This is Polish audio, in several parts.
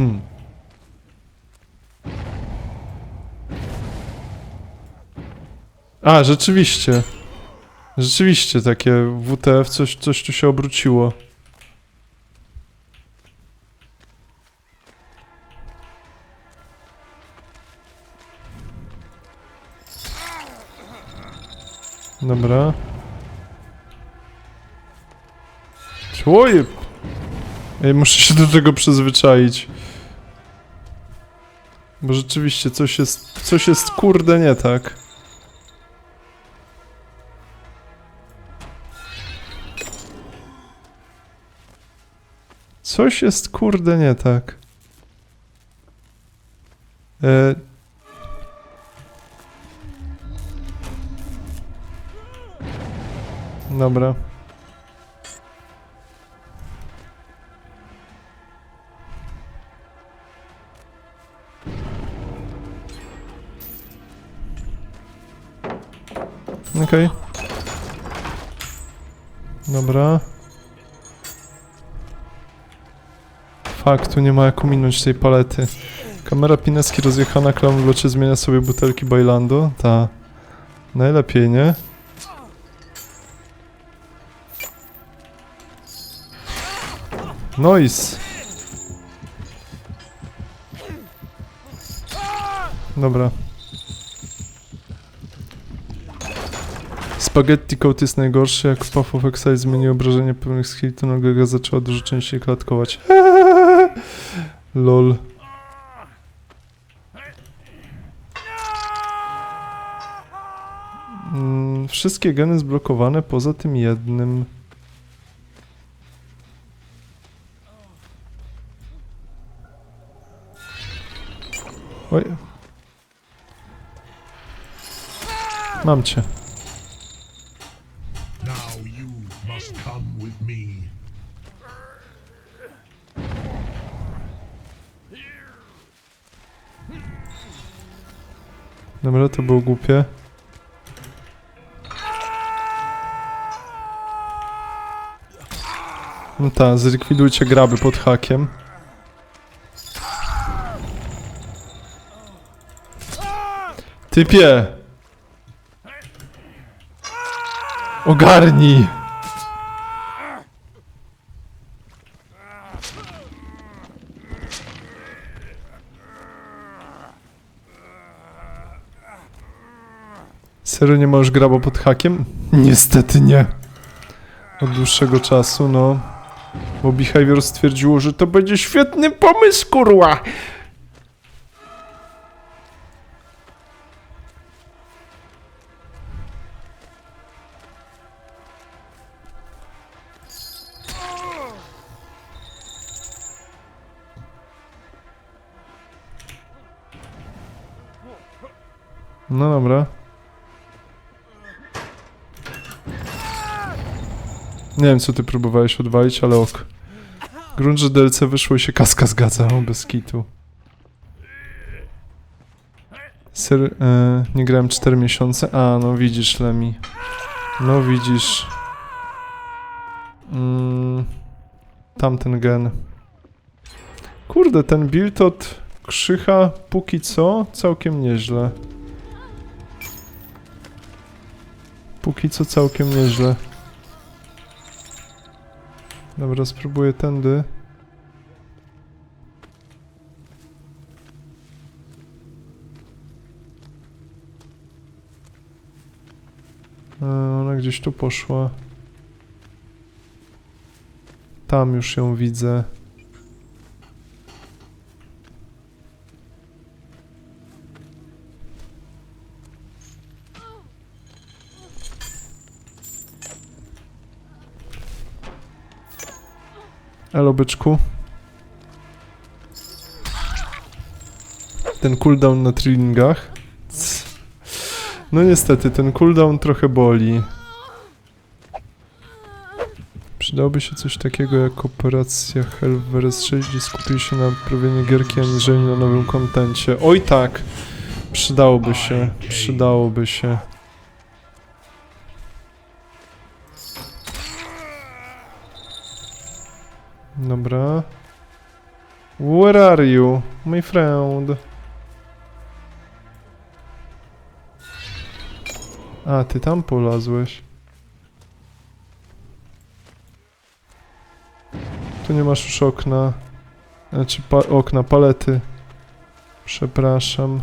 Hmm. A, rzeczywiście. Rzeczywiście takie WTF, coś, coś tu się obróciło. Dobra. Człowiek! Ej, muszę się do tego przyzwyczaić. Bo rzeczywiście coś jest, coś jest kurde nie tak. Coś jest kurde nie tak. E... Dobra. Okej. Dobra. Fakt, tu nie ma jak ominąć tej palety. Kamera Pineski rozjechana, klaun w locie zmienia sobie butelki Bailando. Ta. Najlepiej, nie? Noise. Dobra. Spaghetti coat jest najgorszy, jak Puff of Exile zmienił obrażenie pewnych skill, to nagle zaczęła dużo częściej klatkować. Lol. Mm, wszystkie geny zblokowane poza tym jednym. Oj. Mam cię. Now you must come with me. To było głupie. No tak, zlikwidujcie graby pod hakiem. Typie! Ogarnij! Serio nie możesz graba pod hakiem? Niestety nie. Od dłuższego czasu, no. Bo Behavior stwierdziło, że to będzie świetny pomysł, kurwa! No dobra. Nie wiem, co ty próbowałeś odwalić, ale ok. Grunt, że DLC wyszło i się kaska zgadza, o, bez kitu. Ser, e, nie grałem 4 miesiące. A, no widzisz, Lemi. No widzisz. Mm, tamten gen. Kurde, ten build od Krzycha póki co całkiem nieźle. Póki co całkiem nieźle. Dobra, spróbuję tędy. E, Ona gdzieś tu poszła. Tam już ją widzę. Elo byczku. Ten cooldown na trillingach. No niestety, ten cooldown trochę boli. Przydałoby się coś takiego jak operacja Hellverse 6, gdzie skupili się na naprawieniu gierki, aniżeli na nowym kontencie. Oj tak! Przydałoby się, przydałoby się. Dobra. Where are you, my friend? A, ty tam polazłeś. Tu nie masz już okna. Znaczy pa okna, palety. Przepraszam.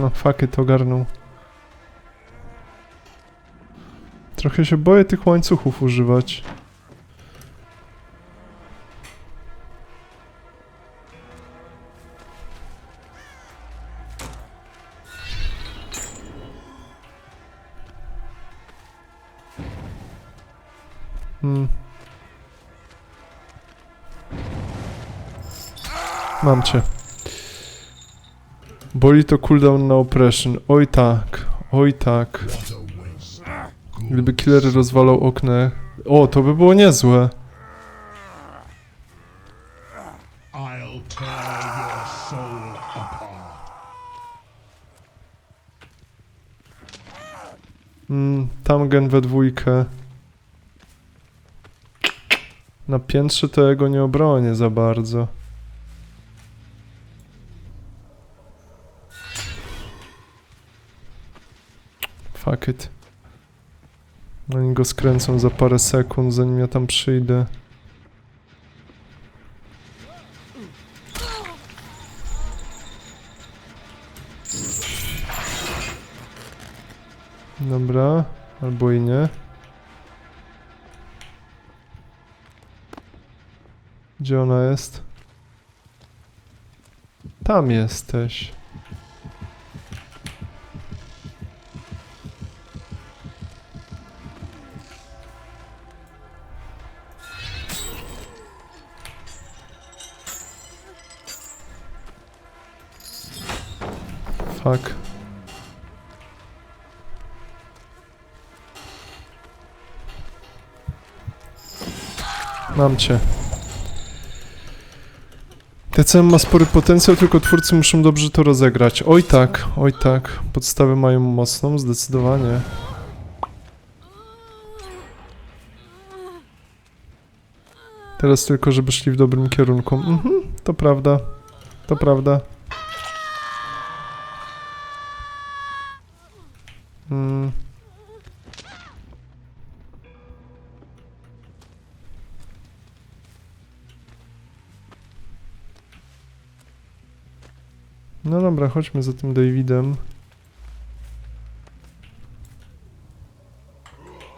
No, fuck it, ogarnął. Trochę się boję tych łańcuchów używać. Hmm. Mam cię. Boli to cooldown na oppression. Oj tak, oj tak. Gdyby killer rozwalał okno. O, to by było niezłe. Mm, Tamgen we dwójkę. Na piętrze to ja go nie obronię za bardzo. Fuck it. Oni go skręcą za parę sekund, zanim ja tam przyjdę. Dobra, albo i nie. Gdzie ona jest? Tam jesteś. Fuck. Mam cię. TCM ma spory potencjał, tylko twórcy muszą dobrze to rozegrać. Oj tak, oj tak. Podstawy mają mocną, zdecydowanie. Teraz tylko, żeby szli w dobrym kierunku. Mhm, to prawda. To prawda. No dobra, chodźmy za tym Davidem.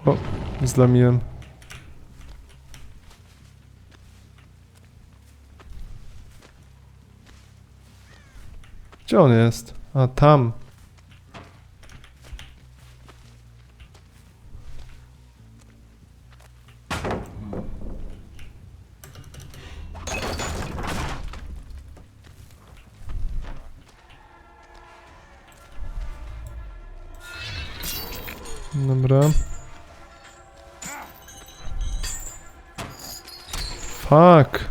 O, zlamiłem. Gdzie on jest? A, tam. Dobra. Fuck.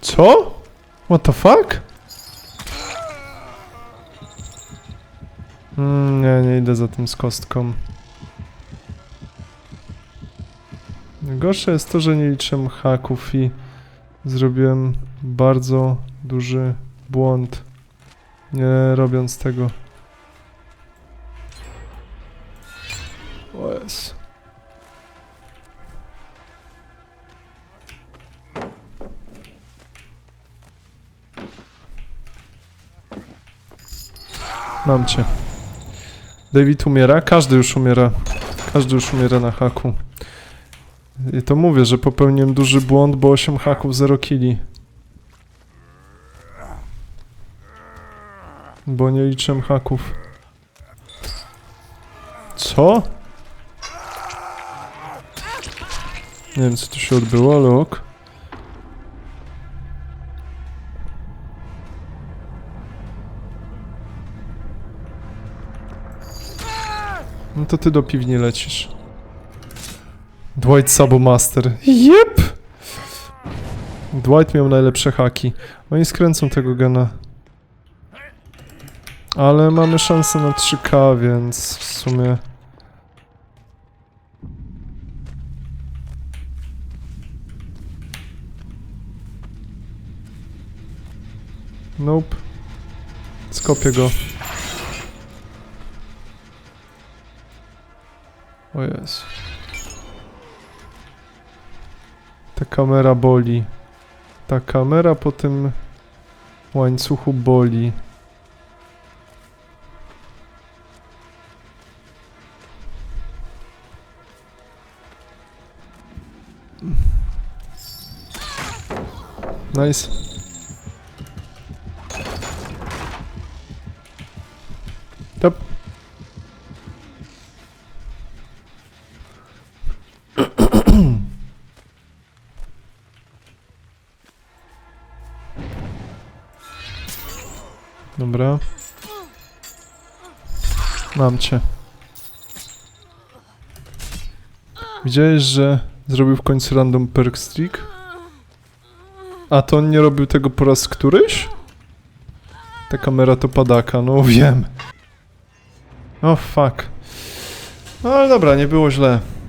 Co? What the fuck? Mm, nie, nie idę za tym z kostką. Gorsze jest to, że nie liczę haków i zrobiłem bardzo duży błąd, nie robiąc tego. O Jezu. Mam cię. David umiera? Każdy już umiera. Każdy już umiera na haku. I to mówię, że popełniłem duży błąd, bo 8 haków, 0 killi. Bo nie liczę haków. Co? Nie wiem, co tu się odbyło, ale ok. No to ty do piwni lecisz. Dwight Sabomaster. Jep! Dwight miał najlepsze haki. Oni skręcą tego gena. Ale mamy szansę na 3K, więc w sumie... Nope. Skopię go. O jest. Ta kamera boli. Ta kamera po tym łańcuchu boli. Nice. Dobra. Mam cię. Widziałeś, że zrobił w końcu random perk streak? A to on nie robił tego po raz któryś? Ta kamera to padaka, no wiem. O oh, fuck. No ale dobra, nie było źle.